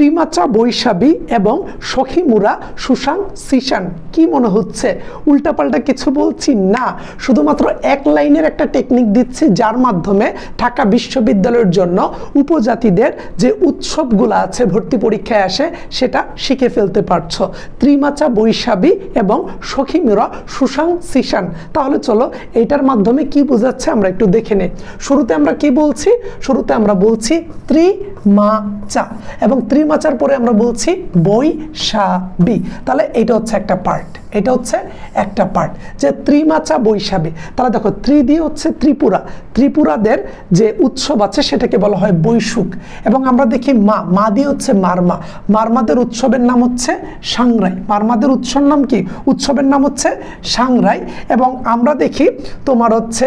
ত্রিমাত্রা বৈশাবী এবং সখীমুরা সুশাং সিশান, কি মনে হচ্ছে? উল্টাপাল্টা কিছু বলছি না, শুধুমাত্র এক লাইনের একটা টেকনিক দিচ্ছি যার মাধ্যমে ঢাকা বিশ্ববিদ্যালয়ের জন্য উপজাতিদের যে উৎসবগুলো আছে, ভর্তি পরীক্ষায় আসে, সেটা শিখে ফেলতে পারছ। ত্রিমাচা বৈশাবী এবং সখীমুরা সুশাং সিশান, তাহলে চলো এইটার মাধ্যমে কি বোঝাচ্ছে আমরা একটু দেখে নেই। শুরুতে আমরা কি বলছি? শুরুতে আমরা বলছি ত্রিমাচা এবং ত্রিমাচার পরে আমরা বলছি বৈশাবি। তাহলে এটা হচ্ছে একটা পার্ট এটা হচ্ছে একটা পার্ট যে ত্রিমাচা বৈশাবী তাহলে দেখো, ত্রি দিয়ে হচ্ছে ত্রিপুরা। ত্রিপুরাদের যে উৎসব আছে সেটাকে বলা হয় বৈশুক এবং আমরা দেখি মা মা দিয়ে হচ্ছে মারমা। মারমাদের উৎসবের নাম হচ্ছে সাংরাই। মারমাদের উৎসব নাম কি? উৎসবের নাম হচ্ছে সাংরাই। এবং আমরা দেখি তোমার হচ্ছে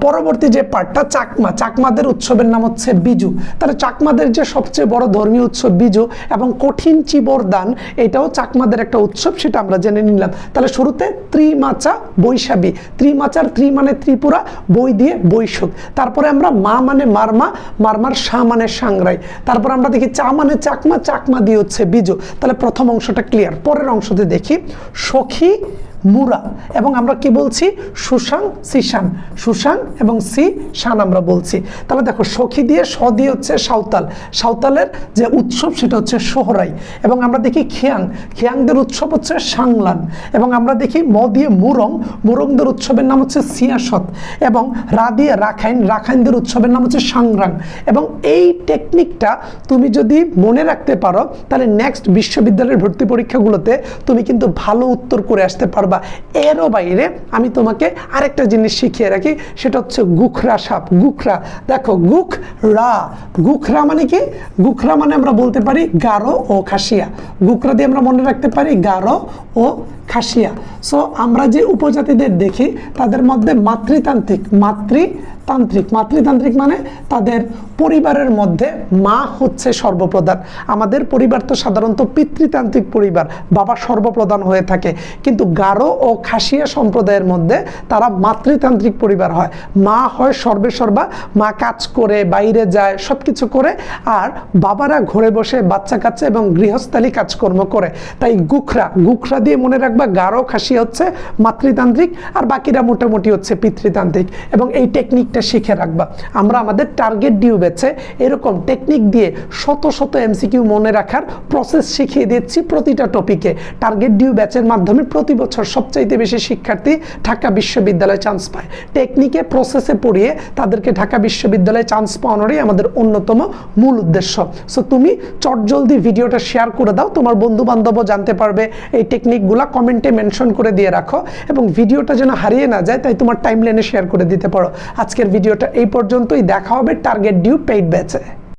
পরবর্তী যে পার্টটা চাকমা। চাকমাদের উৎসবের নাম হচ্ছে বিজু। তাহলে চাকমাদের যে সবচেয়ে বড় ধর্মীয় উৎসব বিজু এবং কঠিন চিবর দান, এটাও চাকমাদের একটা উৎসব, সেটা আমরা জেনে নিলাম তাহলে শুরুতে ত্রিমাচা বৈশাবী ত্রিমাচার ত্রি মানে ত্রিপুরা, বই দিয়ে বৈশাখ। তারপরে আমরা মা মানে মারমা, মারমার সা মানে সাংরাই। তারপর আমরা দেখি চা মানে চাকমা চাকমা দিয়ে হচ্ছে বীজ। তাহলে প্রথম অংশটা ক্লিয়ার পরের অংশতে দেখি সখী মুরা, এবং আমরা কি বলছি? সুশাং সিশান। সুশাং এবং সি, শান আমরা বলছি। তাহলে দেখো, সখী দিয়ে স দিয়ে হচ্ছে সাঁওতাল। সাঁওতালের যে উৎসব সেটা হচ্ছে সোহরাই। এবং আমরা দেখি খিয়াং। খিয়াংদের উৎসব হচ্ছে সাংলান। এবং আমরা দেখি ম দিয়ে মুরং। মুরংদের উৎসবের নাম হচ্ছে সিয়াসত। এবং রা দিয়ে রাখাইন। রাখাইনদের উৎসবের নাম হচ্ছে সাংরাং। এবং এই টেকনিকটা তুমি যদি মনে রাখতে পারো, তাহলে নেক্সট বিশ্ববিদ্যালয়ের ভর্তি পরীক্ষাগুলোতে তুমি কিন্তু ভালো উত্তর করে আসতে পারবা। এরও বাইরে আমি তোমাকে আরেকটা জিনিস শিখিয়ে রাখি, সেটা হচ্ছে গুখরা সাপ। গুখরা, দেখো, গুখরা গুখরা মানে কি? গুখরা মানে আমরা বলতে পারি গারো ও খাসিয়া। গুখরা দিয়ে আমরা মনে রাখতে পারি গারো ও খাসিয়া। সো আমরা যে উপজাতিদের দেখি, তাদের মধ্যে মাতৃতান্ত্রিক মাতৃতান্ত্রিক মাতৃতান্ত্রিক মানে তাদের পরিবারের মধ্যে মা হচ্ছে সর্বপ্রধান। আমাদের পরিবার তো সাধারণত পিতৃতান্ত্রিক পরিবার, বাবা সর্বপ্রধান হয়ে থাকে। কিন্তু গারো ও খাসিয়া সম্প্রদায়ের মধ্যে তারা মাতৃতান্ত্রিক পরিবার হয়। মা হয় সর্বে সর্বা মা কাজ করে, বাইরে যায় সব কিছু করে, আর বাবারা ঘরে বসে বাচ্চা কাচ্চা এবং গৃহস্থালী কাজকর্ম করে। তাই গুখরা গুখরা দিয়ে মনে রাখবা গারো খাসিয়া হচ্ছে মাতৃতান্ত্রিক, আর বাকিরা মোটামুটি হচ্ছে পিতৃতান্ত্রিক। এবং এই টেকনিকটা শিখে রাখবা। আমরা আমাদের টার্গেট ডিউ বেছে এরকম টেকনিক দিয়ে শত শত এমসিকিউ মনে রাখার প্রসেস শিখিয়ে দিচ্ছি প্রতিটা টপিকে টার্গেট ডিউ ব্যাচের মাধ্যমে প্রতি বছর সবচাইতে বেশি শিক্ষার্থী ঢাকা বিশ্ববিদ্যালয়ে চান্স পায়। টেকনিকে প্রসেসে পড়িয়ে তাদেরকে ঢাকা বিশ্ববিদ্যালয়ে চান্স পাওয়ানোরই আমাদের অন্যতম মূল উদ্দেশ্য। সো তুমি চটজলদি ভিডিওটা শেয়ার করে দাও, তোমার বন্ধু বান্ধবও জানতে পারবে। এই টেকনিকগুলো কমেন্টে মেনশন করে দিয়ে রাখো এবং ভিডিওটা যেন হারিয়ে না যায়, তাই তোমার টাইমলাইনে শেয়ার করে দিতে পারো। আজকের ভিডিওটা এই পর্যন্তই। দেখা হবে টার্গেট ডিউ পেইড ব্যাচে